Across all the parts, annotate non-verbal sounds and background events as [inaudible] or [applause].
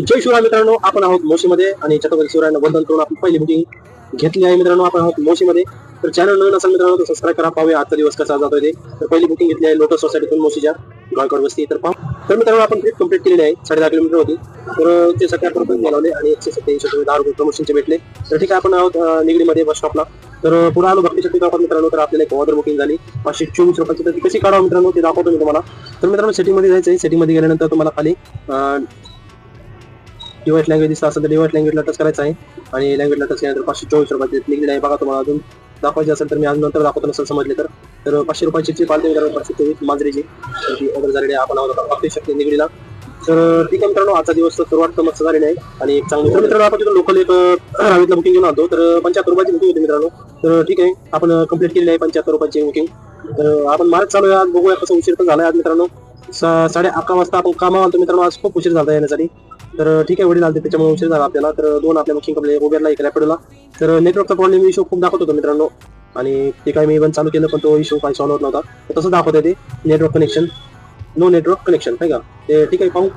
जय शिवराय मित्रांनो आपण आहोत मोशीमध्ये आणि छत्रपती शिवरायांना वंदन करून आपण पहिली बुकिंग घेतली आहे मित्रांनो आपण आहोत मोशीमध्ये. तर चॅनल नवीन असेल मित्रांनो तर सबस्क्राईब करा पाहूया आजचा दिवस कसा जातोय ते. तर पहिली बुकिंग घेतली आहे लोटस सोसायटीतून मोशीच्या गायकवाड वस्ती. तर पाहू. तर मित्रांनो आपण ट्रिप कंप्लीट केलेली आहे साडे दहा किलोमीटर होती. तर ते सगळ्या रुपये मिळवले आणि एकशे सत्याऐंशी रुपये दहा रुपये प्रमोशनचे भेटले. तर ठीक आहे आपण आहोत निगडीमध्ये बस स्टॉपला तर पुढे आलो भक्ती गावात मित्रांनो तर आपल्याला एक ऑर्डर बुकिंग झाली. पाचशे चोवीस रुपयाची तर ती कशी काढावं मित्रांनो ते दाखवतो मी तुम्हाला. तर मित्रांनो सिटीमध्ये जायचं आहे सिटीमध्ये गेल्यानंतर तुम्हाला खाली डिवाइस लँग्वेज दिसला असेल तर डिवाइस लँग्वेजला टच करायचं आहे. आणि लँग्वेजला टच केल्यानंतर पाचशे चोवीस रुपयाचे निघले आहे. बघा तुम्हाला अजून दाखवायचे असेल तर मी अजून नंतर दाखवतो नसेल समजले तर. तर पाचशे रुपयाची चिप आली मित्रांनो पाचशे चोवीस मांजरीची तर ती ऑर्डर झालेली आहे आपण आहोत पाचशे निगडीला. तर ठीक आहे मित्रांनो आजचा दिवस तर सुरुवात मस्त झालेली आहे. आणि एक चांगली तर मित्रांनो आपण तिथं लोकल एक रावीतला बुकिंग घेऊन आलो तर पंच्याहत्तर रुपयाची बुकिंग होती मित्रांनो. तर ठीक आहे आपण कंप्लीट केलेली आहे पंच्याहत्तर रुपयाची बुकिंग तर आपण मार्च चालू आहे. आज बघूया कसं उशीर पण झाला आज मित्रांनो. साडे अकरा वाजता आपण कामावर मित्रांनो. आज खूप उशीर झाला येण्यासाठी. तर ठीक आहे वडील आलते त्याच्यामुळे उशीर झाला आपल्याला. तर दोन आपल्या बुकिंग आपले उबेरला एक रॅपिडोला तर नेटवर्कचा प्रॉब्लेम इशू खूप दाखवत होतो मित्रांनो. आणि ते काय मी इव्हन चालू केलं पण तो इशू काही सॉल्व्ह होत नव्हता. तर तसं दाखवत ते. Network connection no network connection नाही का? ते ठीक आहे पाहू.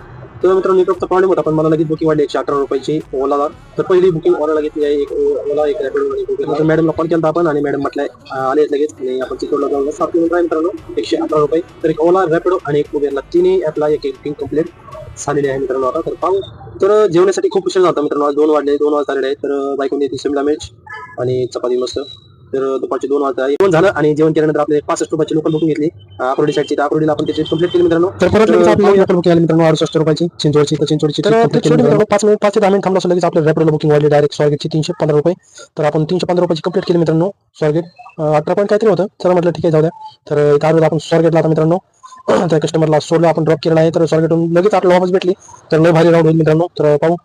तर मित्रांनो नेटवर्कचा प्रॉब्लेम होता पण मला लगेच बुकिंग वाढली एकशे अठरा रुपयाची ओलाला तर पहिली बुकिंग ओलाला घेतली आहे एक ओला एक रॅपिडो तर मॅडमला कॉल केला आपण आणि मॅडम म्हटलंय आले लगेच. आणि आपण चिकोडला जाऊन सात किलोमीटर आहे मित्रांनो एकशे अठरा रुपये. तर एक ओला रॅपिडो आणि एक उबेरला तिन्ही ॲपला एक एक बुकिंग कंप्लीट झालेली आहे मित्रांनो आता. तर पाहू. तर जेवणासाठी खूप उशीर झाला मित्रांनो. आज दोन वाजले दोन वाजता आलेले आहेत. तर बायकोन येते शिमला मिर्च आणि चपाती मस्त. तर दुपारचे दोन वाजता जेवण झालं आणि जेवण केल्यानंतर आपले पासष्ट रुपयाची लोकल बुकिंग घेतली. अकोडी साईडची तर अकोडीला आपण त्याची कंप्लीट केली मित्रांनो. तर परत लोकल बुकिंग आली मित्रांनो अडुसष्ट रुपयाची. चिंचवडची तर मित्रांनो. पाच मिनिट पाच ते दहा मिनिट थांबलो लगेच आपल्या रॅपिडोला बुकिंग वाढली. डायरेक्ट स्वारगेटची तीनशे पंधरा रुपये. तर आपण तीनशे पंधरा रुपयाची कंप्लीट केली मित्रांनो. स्वारगेट अठरा पॉईंट काहीतरी होतं. चला म्हटलं ठीक आहे जाऊ द्या. तर त्यावेळेला आपण स्वारगेटला आता मित्रांनो. [clears throat] त्या कस्टमरला सोडलं आपण ड्रॉप केलं आहे तर स्वारगेटून लगेच आपल्याला वापस भेटली. तर लय भारी राऊंड होईल मित्रांनो. तर पाहू.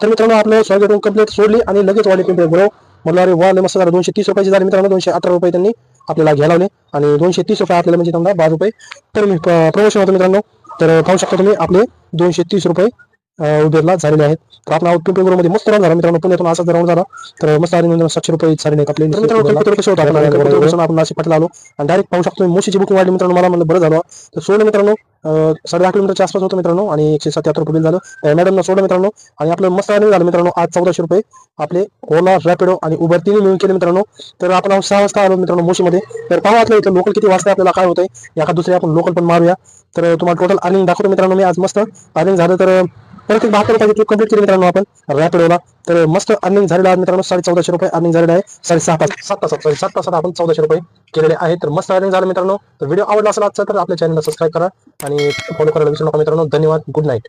तर मित्रांनो आपलं स्वारगेटून कंप्लीट सोडली आणि लगेच वाले पिंपळे बरोबर मला अरे वा मस्त झालं. दोनशे तीस रुपयाची झाली मित्रांनो. दोनशे अठरा रुपये त्यांनी आपल्याला घ्यायला लावले आणि दोनशे तीस रुपये आपल्याला म्हणजे त्यांना बारा रुपये. तर मी प्रमोशन होतं मित्रांनो. तर पाहू शकता तुम्ही आपले दोनशे तीस रुपये उबेरला झालेले आहेत. तर आपला आउट पिंपळे मध्ये मस्त राऊंड झाला मित्रांनो. पुण्यातून असाच राऊंड झाला तर मस्त म्हणजे सातशे रुपये झाले आपले. मित्रांनो कसं होतं आपण नाशिक पाटील आलो. आणि डायरेक्ट पाहू शकतो मोशीची बुकिंग वाढली मित्रांनो मला म्हणलं बरं झालं. तर सोडलं मित्रांनो साडे दहा किलोमीटरच्या आसपास होतं मित्रांनो आणि एकशे सत्याहत्तर रुपये बिल झालं. मॅडमनं सोडलं मित्रांनो आणि आपलं मस्त आले झालं मित्रांनो आज चौदाशे रुपये. आपले ओला रॅपिडो आणि उबर तिन्ही मिळून केले मित्रांनो. तर आपण सहा वाजता आलो मित्रांनो मोशीमध्ये. तर पाहू आपल्या इथं लोकल किती वाजता आपल्याला काय होतंय. एका दुसरे आपण लोकल पण मारूया. तर तुम्हाला टोटल अर्निंग दाखवतो मित्रांनो मी आज मस्त. अर्निंग झालं तर परत एक बहात्तर रुपयाची ट्रिप कंप्लीट केली मित्रांनो आपण. रॅपिडोला तर मस्त अर्निंग झालेला आहे मित्रांनो. साडे चौदाशे रुपये अर्निंग झालेला आहे. साडे सहा तास सात तासात सॉरी सात तासात आपण चौदाशे रुपये केलेले आहे तर मस्त अर्निंग झालं मित्रांनो. तर व्हिडिओ आवडला असेल आजचा तर आपल्या चॅनलला सबस्क्राईब करा. आणि फॉलो करायला विसरू नका मित्रांनो. धन्यवाद. Good night